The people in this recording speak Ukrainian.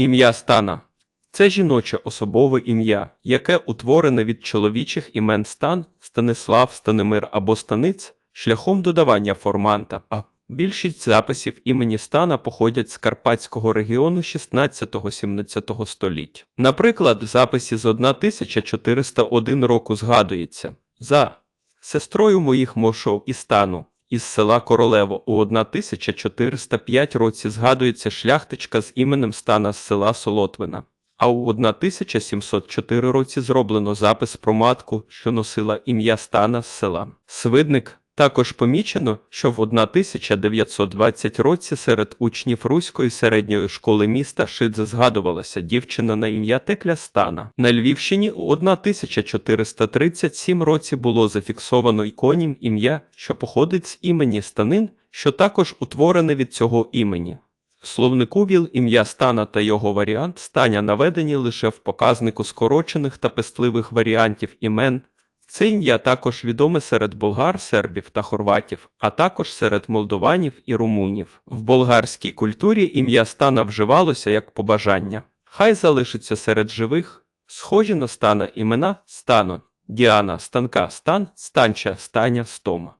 Ім'я Стана це жіноче особове ім'я, яке утворене від чоловічих імен Стан, Станислав, Станимир або Станиць шляхом додавання форманта. А більшість записів імені Стана походять з Карпатського регіону 16-17 століть. Наприклад, в записі з 1401 року згадується за сестрою моїх мошов і стану. Із села Королево у 1405 році згадується шляхтичка з іменем Стана з села Солотвина. А у 1704 році зроблено запис про матку, що носила ім'я Стана з села. Свидник також помічено, що в 1920 році серед учнів Руської середньої школи міста Шидзе згадувалася дівчина на ім'я Текля Стана. На Львівщині у 1437 році було зафіксовано іконім ім'я, що походить з імені Станин, що також утворене від цього імені. В словнику ВІЛ ім'я Стана та його варіант стання наведені лише в показнику скорочених та пестливих варіантів імен. Ім'я також відоме серед болгар, сербів та хорватів, а також серед молдованів і румунів. В болгарській культурі ім'я Стана вживалося як побажання. Хай залишиться серед живих, схожі на стана імена стану, Діана, Станка, Стан, Станча, Станя, Стома.